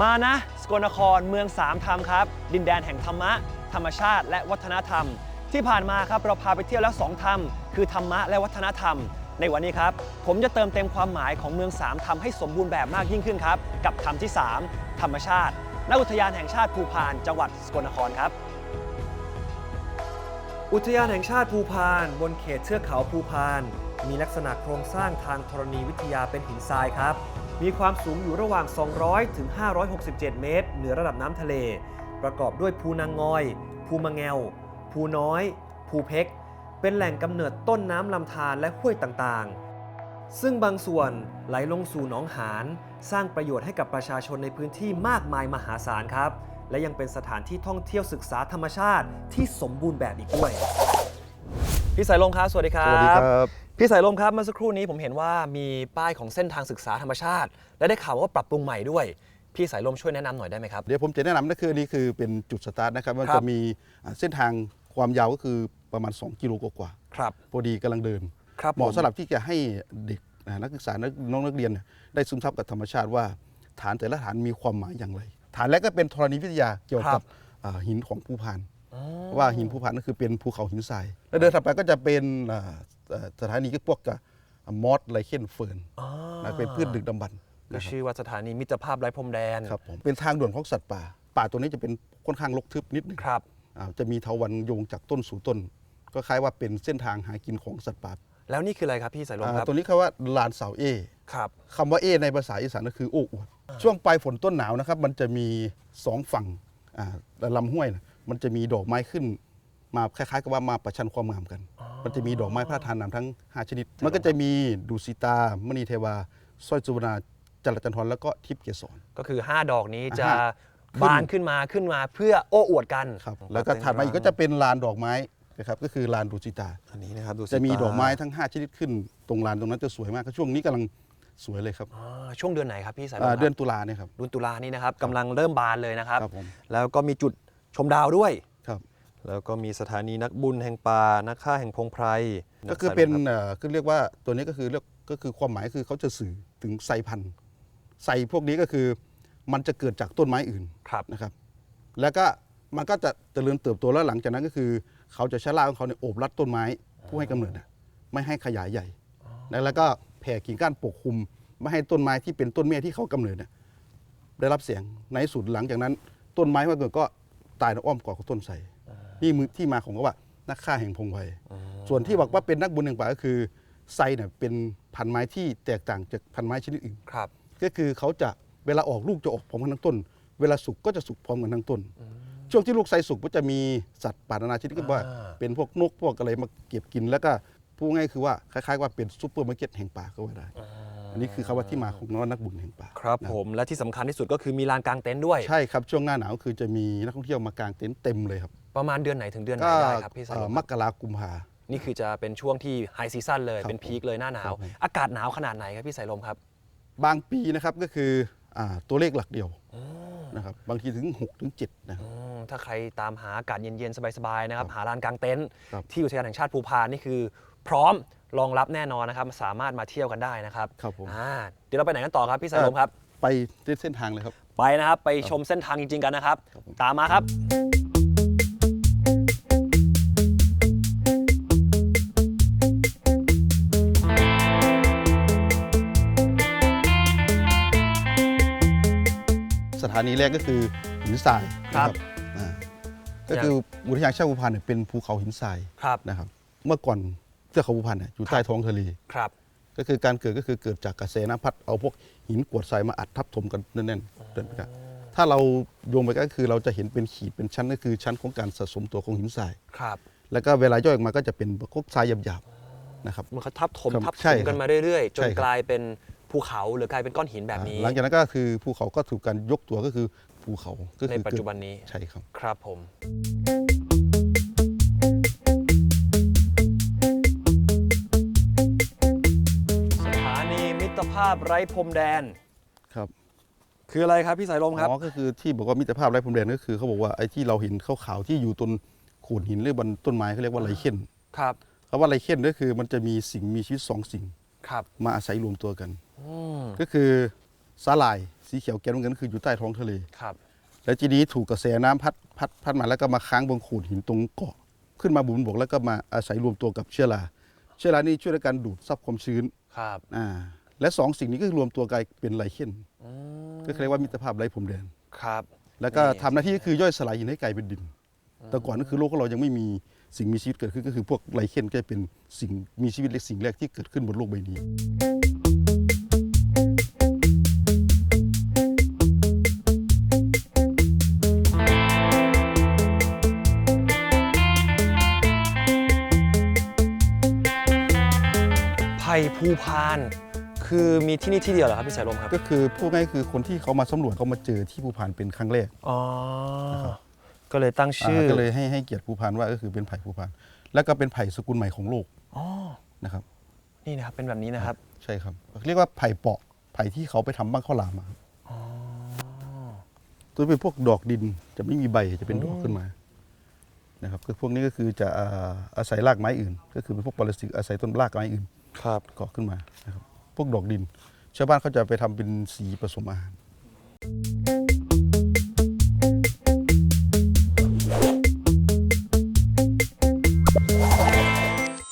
มานะ สกลนครเมืองสามธรรมครับ ดินแดนแห่งธรรมะ ธรรมชาติ และวัฒนธรรม ที่ผ่านมาครับเราพาไปเที่ยวแล้วสองธรรม คือธรรมะและวัฒนธรรม ในวันนี้ครับผมจะเติมเต็มความหมายของเมืองสามธรรมให้สมบูรณ์แบบมากยิ่งขึ้นครับ กับธรรมที่ 3 ธรรมชาติณอุทยานแห่งชาติภูพานจังหวัดสกลนครครับ อุทยานแห่งชาติภูพาน บนเขตเทือกเขาภูพาน มีลักษณะโครงสร้างทางธรณีวิทยาเป็นหินทรายครับ มีความสูงอยู่ระหว่าง 200 ถึง 567 เมตร เหนือระดับน้ำทะเล ประกอบด้วยภูนางงอย ภูมะแงว ภูน้อย ภูเพก เป็นแหล่งกำเนิดต้นน้ำลำธารและห้วยต่างๆ ซึ่งบางส่วนไหลลงสู่หนองหานสร้างประโยชน์ให้กับประชาชนในพื้นที่มากมายมหาศาลครับ และยังเป็นสถานที่ท่องเที่ยวศึกษาธรรมชาติที่สมบูรณ์แบบอีกด้วย พี่สายลมครับ สวัสดีครับ สวัสดีครับ พี่สายลมครับเมื่อสักครู่นี้ผมเห็นว่ามีป้ายของเส้นทางศึกษาธรรมชาติ และได้ข่าวว่าปรับปรุงใหม่ด้วย พี่สายลมช่วยแนะนำหน่อยได้ไหมครับ เดี๋ยวผมจะแนะนำนั่นคืออันนี้คือเป็นจุดสตาร์ทนะครับ มันครับจะมีอ่าเส้นทางความยาวก็คือประมาณ 2 กิโลกว่าครับๆพอดีกำลังเดินครับเหมาะผมสำหรับที่จะให้เด็กอ่านักศึกษานักน้องนักเรียนเนี่ยได้ซึมซับกับธรรมชาติว่า ฐานแต่ละฐานมีความหมายอย่างไร ฐานแรกก็เป็นธรณีวิทยาเกี่ยวกับอ่าหินของภูพาน ว่าหินภูพานนั่นคือเป็นภูเขาหินทรายแล้วเดินถัดไปก็จะเป็นอ่าเอ่อสถานีก็พวกกับมอสไลเคนเฟิร์นอ๋อนะเป็นพืชดึกดำบรรพ์ก็นะครับชื่อว่าสถานีมิตรภาพไร้พรมแดนครับผมเป็นทางด่วนของสัตว์ป่า ป่าตัวนี้จะเป็นค่อนข้างรกทึบนิดหนึงครับอ่าจะมีเถาวันโยงจากต้นสู่ต้น ก็คล้ายว่าเป็นเส้นทางหากินของสัตว์ป่า แล้วนี่คืออะไรครับพี่สายลมอ่าครับตัวนี้เขาว่าลานเสาเอครับคำว่าเอในภาษาอีสานก็คือโอ้อวดช่วงปลายฝนต้นหนาวนะครับ มันจะมีสองฝั่งอ่าลำห้วยนะ มันจะมีดอกไม้ขึ้น มาคล้ายๆกับว่ามาประชันความงามกัน มันจะมีดอกไม้พระราชทานนำทั้ง 5 ชนิด มันก็จะมีดุสิตามณีเทวาสร้อยสุวรรณาจรัจันทรแล้วก็ทิพย์เกสร ก็คือ 5 ดอกนี้จะอ่าฮะ บานขึ้นมาขึ้นมาเพื่อโอ้อวดกันครับแล้วก็ถัดมาอีกก็จะเป็นลานดอกไม้นะครับก็คือลานดุสิตา อันนี้นะครับดูสิจะมีตาดอกไม้ทั้ง 5 ชนิดขึ้น ตรงลานตรงนั้นจะสวยมากช่วงนี้กำลังสวยเลยครับอ่าช่วงเดือนไหนครับพี่สายลมอ่าครับเดือนตุลาเนี่ยครับ เดือนตุลานี่นะครับกำลังเริ่มบานเลยนะครับ ครับผม แล้วก็มีจุด ชมดาวด้วย ครับแล้วก็มีสถานีนักบุญแห่งป่านักฆ่าแห่งพงไพรก็คือเป็นเอ่อคือเรียกว่าตัวนี้ก็คือเรียกก็คือความหมายคือเขาจะสื่อถึงไซพันธุ์ไซพวกนี้ก็คือมันจะเกิดจากต้นไม้อื่นครับ นะครับ แล้วก็มันก็จะเจริญเติบโตแล้วหลังจากนั้นก็คือ เขาจะใช้รากของเขาเนี่ยโอบรัดต้นไม้ผู้ให้กำเนิดน่ะไม่ให้ขยายใหญ่นะแล้วก็แผ่กิ่งก้านปกคลุม ไม่ให้ต้นไม้ที่เป็นต้นแม่ที่เขากำเนิดเนี่ยได้รับเสียงในที่สุดหลังจากนั้น ต้นไม้มันก็ ตายในอ้อมกอดของต้นไทรนี่มือที่มาของก็ว่านักฆ่าแห่งพงไพรส่วนที่บอกว่าเป็นนักบุญแห่งป่าก็คือไทรเนี่ยเป็นพันธุ์ไม้ที่แตกต่างจากพันธุ์ไม้ชนิดอื่นครับ ก็คือเขาจะเวลาออกลูกจะออกพร้อมกันทั้งต้น เวลาสุกก็จะสุกพร้อมกันทั้งต้น ช่วงที่ลูกไทรสุกก็จะมีสัตว์ป่านานาชนิดก็ว่าอ่าเป็นพวกนกพวกอะไรมาเก็บกินแล้วก็พูดง่ายๆคือว่าคล้ายๆว่าเป็นซูเปอร์มาร์เก็ตแห่งป่าก็ว่าได้ อันนี้คือคำว่าที่มาของนวนักบุญแห่งป่าครับนะผมและที่สำคัญที่สุดก็คือมีลานกลางเต็นท์ด้วยใช่ครับช่วงหน้าหนาวคือจะมีนักท่องเที่ยวมากางเต็นท์เต็มเลยครับประมาณเดือนไหนถึงเดือนไหนก็ได้ครับพี่สายเอ่ลอมมกรากุมภานี่คือจะเป็นช่วงที่ไฮซีซั่นเลยครับเป็นพีคเลยหน้าหนาควรับผมอากาศหนาวขนาดไหนครับพี่สายลมครับ บางปีนะครับก็คืออ่าตัวเลขหลักเดียวนะครับบางทีถึง6ถึง7นะครับอืมถ้าใครตามหาอากาศเย็นๆ สบายๆนะครับหาลานกลางเต็นท์ครับที่อุทยานแห่งชาติภูพานนี่คือ พร้อม รองรับแน่นอนนะครับสามารถมาเที่ยวกันได้นะครับครับผม อ่าเดี๋ยวเราไปไหนกันต่อครับพี่สายลมครับ ไปเส้นทางเลยครับ ไปนะครับ ไปชมเส้นทางจริง ๆ กันนะครับ ครับผม ตามมาครับ สถานีแรกก็คือหินทรายครับ นะอ่าก็คืออุทยานชาติภูพานเนี่ยเป็นภูเขาหินทรายครับ นะครับ เมื่อก่อน เทือกเขาภูพานเนี่ยอยู่ใต้ท้องทะเลครับ ก็คือการเกิดก็คือเกิดจากกระแสน้ำพัดเอาพวกหินกรวดทรายมาอัดทับถมกันแน่นๆเดินไปกันถ้าเราโยงไปก็คือเราจะเห็นเป็นขีดเป็นชั้นก็คือชั้นของการสะสมตัวของหินทรายครับ แล้วก็เวลาย่อยออกมาก็จะเป็นพวกทรายหยาบๆนะครับมันก็ทับถมครับทับถใช่มครับกันมาเรื่อยๆจใช่นครับกลายเป็นภูเขาหรือกลายเป็นก้อนหินแบบนี้ หลังจากนั้นก็คือภูเขาก็ถูกการยกตัวก็คือภูเขาก็ในคือปัจจุบันนี้ใช่ครับครับผมาพไร้พรมแดน ครับคืออะไรครับพี่สายลมครับ อ๋อก็คือที่บอกว่ามิตรภาพไร้พรมแดนก็คือเขาบอกว่าไอ้ที่เราเห็นขาวๆที่อยู่ต้นโขดหินหรือบนต้นไม้เขาเรียกว่าไรเคนครับคำว่าไรเคนก็คือมันจะมีสิ่งมีชีวิตสองสิ่งครับมาอาศัยรวมตัวกันอืมก็คือสาหร่ายสีเขียวแก้วน้ำเงินก็คืออยู่ใต้ท้องทะเลครับ แล้วทีนี้ถูกกระแสน้ำพัดพัดพัดมาแล้วก็มาค้างบนโขดหินตรงเกาะ ขึ้นมาบุนบกแล้วก็มาอาศัยรวมตัวกับเชื้อราเชื้อรานี่ช่วยในการดูดซับความชื้นครับอ่า และสองสิ่งนี้ก็รวมตัวกลายเป็นไรเคนอืมก็เรียกว่ามิตรภาพไร้พรมแดน ครับ แล้วก็นี่ ทำหน้าที่ก็คือย่อยสลายหินให้กลายเป็นดิน แต่ก่อนก็คือโลกของเรายังไม่มีสิ่งมีชีวิตเกิดขึ้นก็คือพวกไรเคนก็เป็นสิ่งมีชีวิตเล็กสิ่งแรกที่เกิดขึ้นบนโลกใบนี้ ไผ่ภูพาน คือมีที่นี่ที่เดียวเหรอครับพี่สายลมครับ ก็คือพวกนี้คือคนที่เขามาสำรวจเขามาเจอที่ภูพานเป็นครั้งแรก อ๋อ ก็เลยตั้งชื่อาก็เลยให้ให้เกียรติภูพานว่าก็คือเป็นไผ่ภูพาน แล้วก็เป็นไผ่สกุลใหม่ของโลกอ๋อ นะครับ นี่นะครับเป็นแบบนี้นะครับ ใช่ครับ เรียกว่าไผ่เปาะไผ่ที่เขาไปทำบ้างข้าวหลามมาตัวเป็นพวกดอกดินจะไม่มีใบจะเป็นดอกขึ้นมานะครับคือพวกนี้ก็คือจะอ่าอาศัยรากไม้อื่น ก็คือเป็นพวกปรสิตอาศัยต้นรากไม้อื่นครับ เกาะขึ้นมานะครับ พวกดอกดิน ชาวบ้านเขาจะไปทำเป็นสีผสมอาหาร